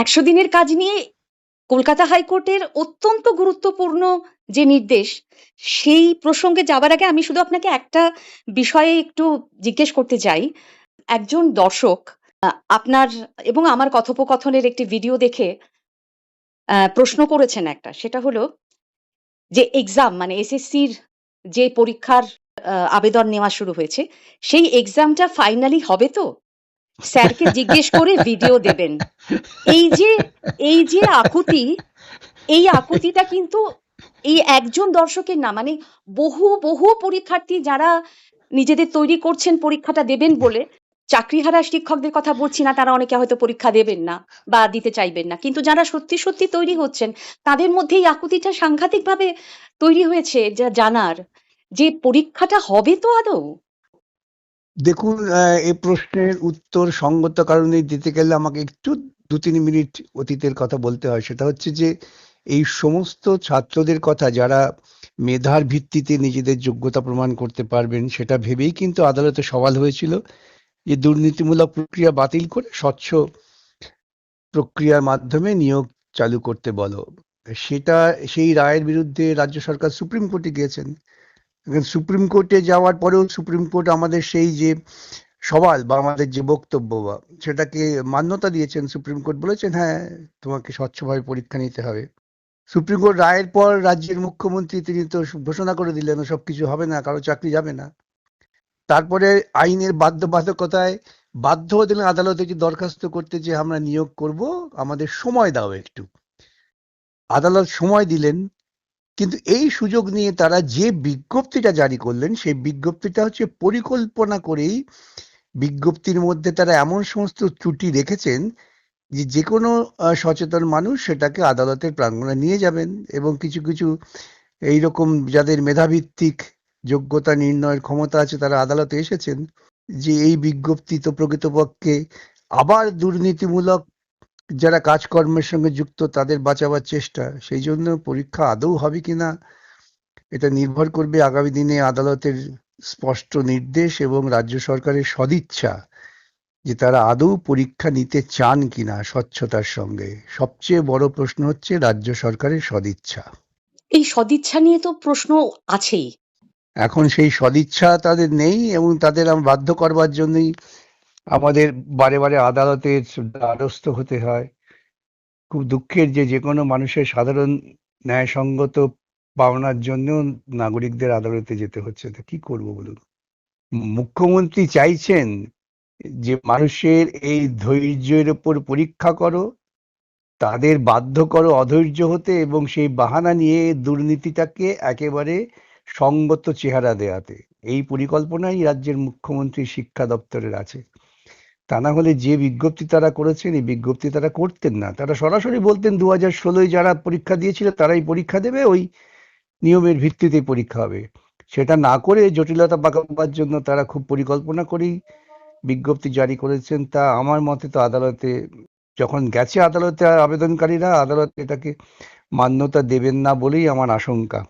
একশো দিনের কাজ নিয়ে কলকাতা হাইকোর্টের অত্যন্ত গুরুত্বপূর্ণ যে নির্দেশ, সেই প্রসঙ্গে যাবার আগে আমি শুধু আপনাকে একটা বিষয়ে একটু জিজ্ঞেস করতে চাই। একজন দর্শক আপনার এবং আমার কথোপকথনের একটি ভিডিও দেখে প্রশ্ন করেছেন একটা, সেটা হলো যে এক্সাম মানে এসএসসির যে পরীক্ষার আবেদন নেওয়া শুরু হয়েছে, সেই এক্সামটা ফাইনালি হবে তো? স্যারকে জিজ্ঞেস করে ভিডিও দেবেন। এই যে এই যে আকুতি, এই আকুতিটা কিন্তু এই একজন দর্শকের না মানে বহু বহু পরীক্ষার্থী যারা নিজেদের তৈরি করছেন পরীক্ষাটা দেবেন বলে, চাকরিহারা শিক্ষকদের কথা বলছি না, তারা অনেকে হয়তো পরীক্ষা দেবেন না বা দিতে চাইবেন না। কিন্তু যারা সত্যি সত্যি তৈরি হচ্ছেন, তাদের মধ্যে এই আকুতিটা সাংঘাতিকভাবে তৈরি হয়েছে, যা জানার যে পরীক্ষাটা হবে তো আদৌ? দেখুন এই প্রশ্নের উত্তর সঙ্গত কারণে দিতে গেলে আমাকে একটু দু তিন মিনিট অতীতের কথা বলতে হয়। সেটা হচ্ছে যে, এই সমস্ত ছাত্রদের কথা যারা মেধার ভিত্তিতে নিজেদের যোগ্যতা প্রমাণ করতে পারবেন, সেটা ভেবেই কিন্তু আদালতে সওয়াল হয়েছিল যে, দুর্নীতিমূলক প্রক্রিয়া বাতিল করে স্বচ্ছ প্রক্রিয়ার মাধ্যমে নিয়োগ চালু করতে বলো। সেটা, সেই রায়ের বিরুদ্ধে রাজ্য সরকার সুপ্রিম কোর্টে গিয়েছেন। সুপ্রিম কোর্টে যাওয়ার পরেও সুপ্রিম কোর্ট আমাদের সেই যে সওয়াল বা আমাদের যে বক্তব্য বা সেটাকে মান্যতা দিয়েছেন, সুপ্রিম কোর্ট বলেছেন হ্যাঁ তোমাকে স্বচ্ছভাবে পরীক্ষা নিতে হবে। সুপ্রিম কোর্ট রায়ের পর রাজ্যের মুখ্যমন্ত্রী তিনি তো ঘোষণা করে দিলেন সব কিছু হবে না, কারও চাকরি যাবে না। তারপরে আইনের বাধ্যবাধকতায় বাধ্য দিলেন আদালতে যে দরখাস্ত করতে যে আমরা নিয়োগ করব, আমাদের সময় দাও একটু। আদালত সময় দিলেন কিন্তু এই সুযোগ নিয়ে তারা যে বিজ্ঞপ্তিটা জারি করলেন, সেই বিজ্ঞপ্তিটা হচ্ছে পরিকল্পনা করেই বিজ্ঞপ্তির মধ্যে তারা এমন সমস্ত ত্রুটি রেখেছেন যে যে কোনো সচেতন মানুষ সেটাকে আদালতের প্রাঙ্গণে নিয়ে যাবেন এবং কিছু কিছু এইরকম যাদের মেধাভিত্তিক যোগ্যতা নির্ণয়ের ক্ষমতা আছে তারা আদালতে এসেছেন যে এই বিজ্ঞপ্তি তো প্রকৃতপক্ষে আবার দুর্নীতিমূলক যারা কাজকর্মের সঙ্গে যুক্ত তাদের বাঁচাবার চেষ্টা সেই জন্য পরীক্ষা আদৌ হবে কিনা এটা নির্ভর করবে আগামী দিনে আদালতের স্পষ্ট নির্দেশ এবং রাজ্য সরকারের সদিচ্ছা যে তারা আদৌ পরীক্ষা নিতে চান কিনা স্বচ্ছতার সঙ্গে। সবচেয়ে বড় প্রশ্ন হচ্ছে রাজ্য সরকারের সদিচ্ছা। এই সদিচ্ছা নিয়ে তো প্রশ্ন আছেই। এখন সেই সদিচ্ছা তাদের নেই এবং তাদের বাধ্য করবার জন্যই আমাদের বারে বারে আদালতের দ্বারস্থ হতে হয়। খুব দুঃখের যে যে কোনো মানুষের সাধারণ ন্যায়সঙ্গত পাওনার জন্য নাগরিকদের আদালতে যেতে হচ্ছে তো কি করব বলুন? মুখ্যমন্ত্রী চাইছেন যে মানুষের এই ধৈর্যের উপর পরীক্ষা করো, তাদের বাধ্য করো অধৈর্য হতে এবং সেই বাহানা নিয়ে দুর্নীতিটাকে একেবারে সঙ্গত চেহারা দেয়াতে। এই পরিকল্পনাই রাজ্যের মুখ্যমন্ত্রী শিক্ষা দপ্তরের আছে। তা না হলে যে বিজ্ঞপ্তি তারা করেছেন, এই বিজ্ঞপ্তি তারা করতেন না। তারা সরাসরি বলতেন দু হাজার ষোলোয় যারা পরীক্ষা দিয়েছিল, তারাই পরীক্ষা দেবে, ওই নিয়মের ভিত্তিতেই পরীক্ষা হবে। সেটা না করে জটিলতা পাকাবার জন্য তারা খুব পরিকল্পনা করেই বিজ্ঞপ্তি জারি করেছেন। তা আমার মতে তো আদালতে, যখন গেছে আদালতে আবেদনকারীরা, আদালত এটাকে মান্যতা দেবেন না বলেই আমার আশঙ্কা।